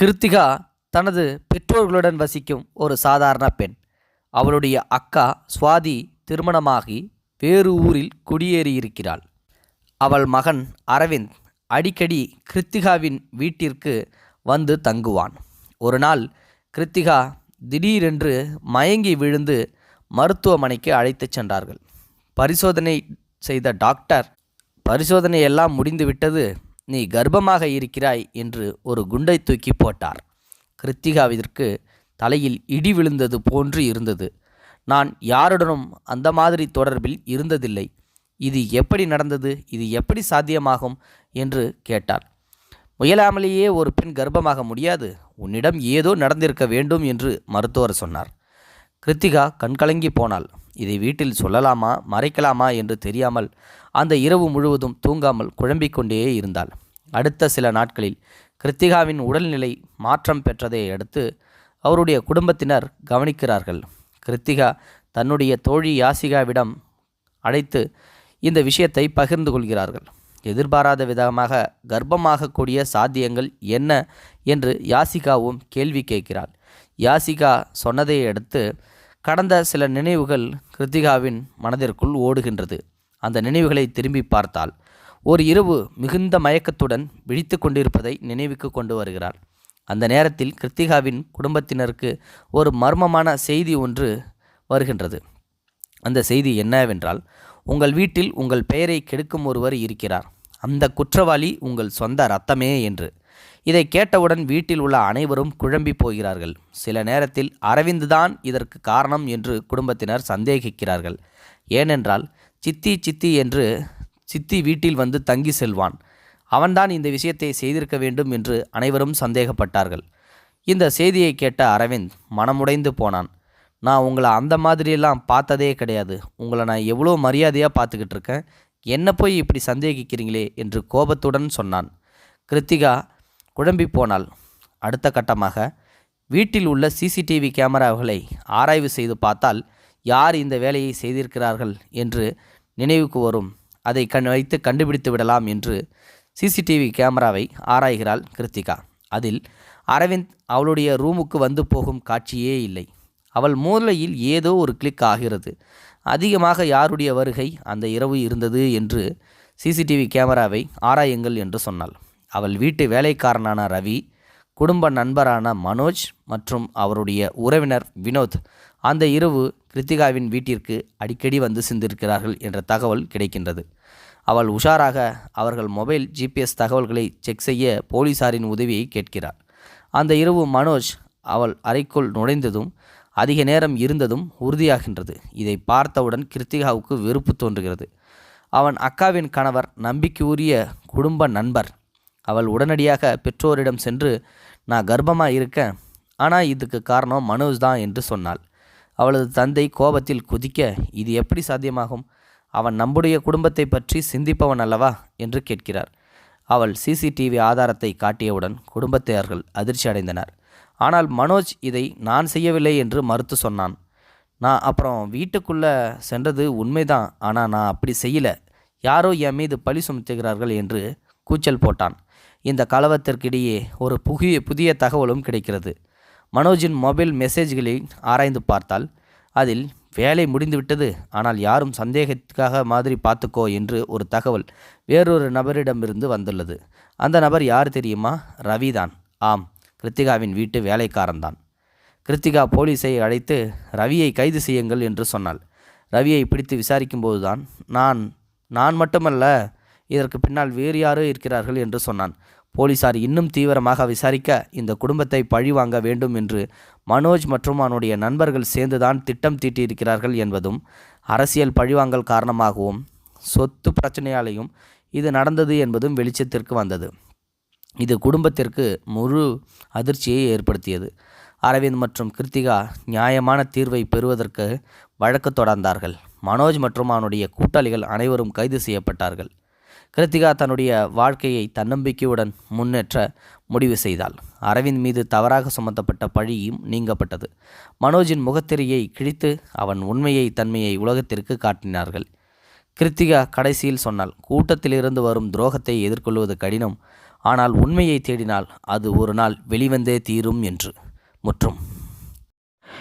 கிருத்திகா தனது பெற்றோர்களுடன் வசிக்கும் ஒரு சாதாரண பெண். அவளுடைய அக்கா சுவாதி திருமணமாகி வேறு ஊரில் குடியேறியிருக்கிறாள். அவள் மகன் அரவிந்த் அடிக்கடி கிருத்திகாவின் வீட்டிற்கு வந்து தங்குவான். ஒரு நாள் கிருத்திகா திடீரென்று மயங்கி விழுந்து மருத்துவமனைக்கு அழைத்துச் சென்றார்கள். பரிசோதனை செய்த டாக்டர் பரிசோதனை எல்லாம் முடிந்துவிட்டது. நீ கர்ப்பமாக இருக்கிறாய் என்று ஒரு குண்டை தூக்கி போட்டார். கிருத்திகாவிற்கு தலையில் இடி விழுந்தது போன்று இருந்தது. நான் யாருடனும் அந்த மாதிரி தொடர்பில் இருந்ததில்லை. இது எப்படி நடந்தது? இது எப்படி சாத்தியமாகும்? என்று கேட்டார். முயலாமலேயே ஒரு பெண் கர்ப்பமாக முடியாது. உன்னிடம் ஏதோ நடந்திருக்க வேண்டும் என்று மருத்துவர் சொன்னார். கிருத்திகா கண்கலங்கி போனாள். இதை வீட்டில் சொல்லலாமா மறைக்கலாமா என்று தெரியாமல் அந்த இரவு முழுவதும் தூங்காமல் குழம்பிக் கொண்டே இருந்தாள். அடுத்த சில நாட்களில் கிருத்திகாவின் உடல்நிலை மாற்றம் பெற்றதை அடுத்து அவருடைய குடும்பத்தினர் கவனிக்கிறார்கள். கிருத்திகா தன்னுடைய தோழி யாசிகாவிடம் அழைத்து இந்த விஷயத்தை பகிர்ந்து கொள்கிறார்கள். எதிர்பாராத விதமாக கர்ப்பமாகக்கூடிய சாத்தியங்கள் என்ன என்று யாசிகாவும் கேள்வி கேட்கிறாள். யாசிகா சொன்னதை அடுத்து கடந்த சில நினைவுகள் கிருத்திகாவின் மனதிற்குள் ஓடுகின்றது. அந்த நினைவுகளை திரும்பி பார்த்தால் ஒரு இரவு மிகுந்த மயக்கத்துடன் விழித்து கொண்டிருப்பதை நினைவுக்கு கொண்டு வருகிறார். அந்த நேரத்தில் கிருத்திகாவின் குடும்பத்தினருக்கு ஒரு மர்மமான செய்தி ஒன்று வருகின்றது. அந்த செய்தி என்னவென்றால் உங்கள் வீட்டில் உங்கள் பெயரை கெடுக்கும் ஒருவர் இருக்கிறார். அந்த குற்றவாளி உங்கள் சொந்த ரத்தமே என்று. இதை கேட்டவுடன் வீட்டில் உள்ள அனைவரும் குழம்பி போகிறார்கள். சில நேரத்தில் அரவிந்த் தான் இதற்கு காரணம் என்று குடும்பத்தினர் சந்தேகிக்கிறார்கள். ஏனென்றால் சித்தி சித்தி என்று சித்தி வீட்டில் வந்து தங்கி செல்வான். அவன்தான் இந்த விஷயத்தை செய்திருக்க வேண்டும் என்று அனைவரும் சந்தேகப்பட்டார்கள். இந்த செய்தியை கேட்ட அரவிந்த் மனமுடைந்து போனான். நான் உங்களை அந்த மாதிரியெல்லாம் பார்த்ததே கிடையாது. உங்களை நான் எவ்வளோ மரியாதையாக பார்த்துக்கிட்டு இருக்கேன்? என்ன போய் இப்படி சந்தேகிக்கிறீங்களே? என்று கோபத்துடன் சொன்னான். கிருத்திகா குழம்பி போனாள் அடுத்த கட்டமாக வீட்டில் உள்ள சிசிடிவி கேமராக்களை ஆராய்வு செய்து பார்த்தால் யார் இந்த வேலையை செய்திருக்கிறார்கள் என்று நினைவுக்கு வரும். அதை கண் வைத்து கண்டுபிடித்து விடலாம் என்று சிசிடிவி கேமராவை ஆராய்கிறாள் கிருத்திகா. அதில் அரவிந்த் அவளுடைய ரூமுக்கு வந்து போகும் காட்சியே இல்லை. அவள் மூலையில் ஏதோ ஒரு கிளிக் ஆகிறது. அதிகமாக யாருடைய வருகை அந்த இரவு இருந்தது என்று சிசிடிவி கேமராவை ஆராயுங்கள் என்று சொன்னாள். அவள் வீட்டு வேலைக்காரனான ரவி குடும்ப நண்பரான மனோஜ் மற்றும் அவருடைய உறவினர் வினோத் அந்த இரவு கிருத்திகாவின் வீட்டிற்கு அடிக்கடி வந்து சென்றிருக்கிறார்கள் என்ற தகவல் கிடைக்கின்றது. அவள் உஷாராக அவர்கள் மொபைல் ஜிபிஎஸ் தகவல்களை செக் செய்ய போலீசாரின் உதவியை கேட்கிறார். அந்த இரவு மனோஜ் அவள் அறைக்குள் நுழைந்ததும் அதிக நேரம் இருந்ததும் உறுதியாகின்றது. இதை பார்த்தவுடன் கிருத்திகாவுக்கு வெறுப்பு தோன்றுகிறது. அவன் அக்காவின் கணவர் நம்பிக்கையுரிய குடும்ப நண்பர் அவள் உடனடியாக பெற்றோரிடம் சென்று நான் கர்ப்பமாக இருக்கேன். ஆனால் இதுக்கு காரணம் மனோஜ் தான் என்று சொன்னாள். அவளது தந்தை கோபத்தில் குதிக்க இது எப்படி சாத்தியமாகும்? அவன் நம்முடைய குடும்பத்தை பற்றி சிந்திப்பவன் அல்லவா? என்று கேட்கிறார். அவள் சிசிடிவி ஆதாரத்தை காட்டியவுடன் குடும்பத்தினர்கள் அதிர்ச்சி அடைந்தனர். ஆனால் மனோஜ் இதை நான் செய்யவில்லை என்று மறுத்து சொன்னான். நான் அப்புறம் வீட்டுக்குள்ளே சென்றது உண்மைதான். ஆனால் நான் அப்படி செய்யலை. யாரோ என் மீது பழி சுமத்துகிறார்கள் என்று கூச்சல் போட்டான். இந்த கலவரத்திற்கிடையே ஒரு புதிய புதிய தகவலும் கிடைக்கிறது. மனோஜின் மொபைல் மெசேஜ்களை ஆராய்ந்து பார்த்தால் அதில் வேலை முடிந்துவிட்டது ஆனால் யாரும் சந்தேகத்துக்காக மாதிரி பார்த்துக்கோ என்று ஒரு தகவல் வேறொரு நபரிடமிருந்து வந்துள்ளது. அந்த நபர் யார் தெரியுமா? ரவிதான். ஆம் கிருத்திகாவின் வீட்டு வேலைக்காரன்தான். கிருத்திகா போலீஸை அழைத்து ரவியை கைது செய்யுங்கள் என்று சொன்னாள். ரவியை பிடித்து விசாரிக்கும்போதுதான் நான் நான் மட்டுமல்ல இதற்கு பின்னால் வேறு யாரோ இருக்கிறார்கள் என்று சொன்னான். போலீசார் இன்னும் தீவிரமாக விசாரிக்க இந்த குடும்பத்தை பழிவாங்க வேண்டும் என்று மனோஜ் மற்றும் அவனுடைய நண்பர்கள் சேர்ந்துதான் திட்டம் தீட்டியிருக்கிறார்கள் என்பதும் அரசியல் பழிவாங்கல் காரணமாகவும் சொத்து பிரச்சனையாலையும் இது நடந்தது என்பதும் வெளிச்சத்திற்கு வந்தது. இது குடும்பத்திற்கு முழு அதிர்ச்சியை ஏற்படுத்தியது. அரவிந்த் மற்றும் கிருத்திகா நியாயமான தீர்வை பெறுவதற்கு வழக்கு தொடர்ந்தார்கள். மனோஜ் மற்றும் அவனுடைய கூட்டாளிகள் அனைவரும் கைது செய்யப்பட்டார்கள். கிருத்திகா தன்னுடைய வாழ்க்கையை தன்னம்பிக்கையுடன் முன்னேற்ற முடிவு செய்தாள். அரவிந்த் மீது தவறாக சுமத்தப்பட்ட பழியும் நீங்கப்பட்டது. மனோஜின் முகத்திரையை கிழித்து அவன் உண்மையை தன்மையை உலகத்திற்கு காட்டினார்கள். கிருத்திகா கடைசியில் சொன்னாள் கூட்டத்திலிருந்து வரும் துரோகத்தை எதிர்கொள்வது கடினம். ஆனால் உண்மையை தேடினால் அது ஒரு நாள் வெளிவந்தே தீரும் என்று. முற்றும்.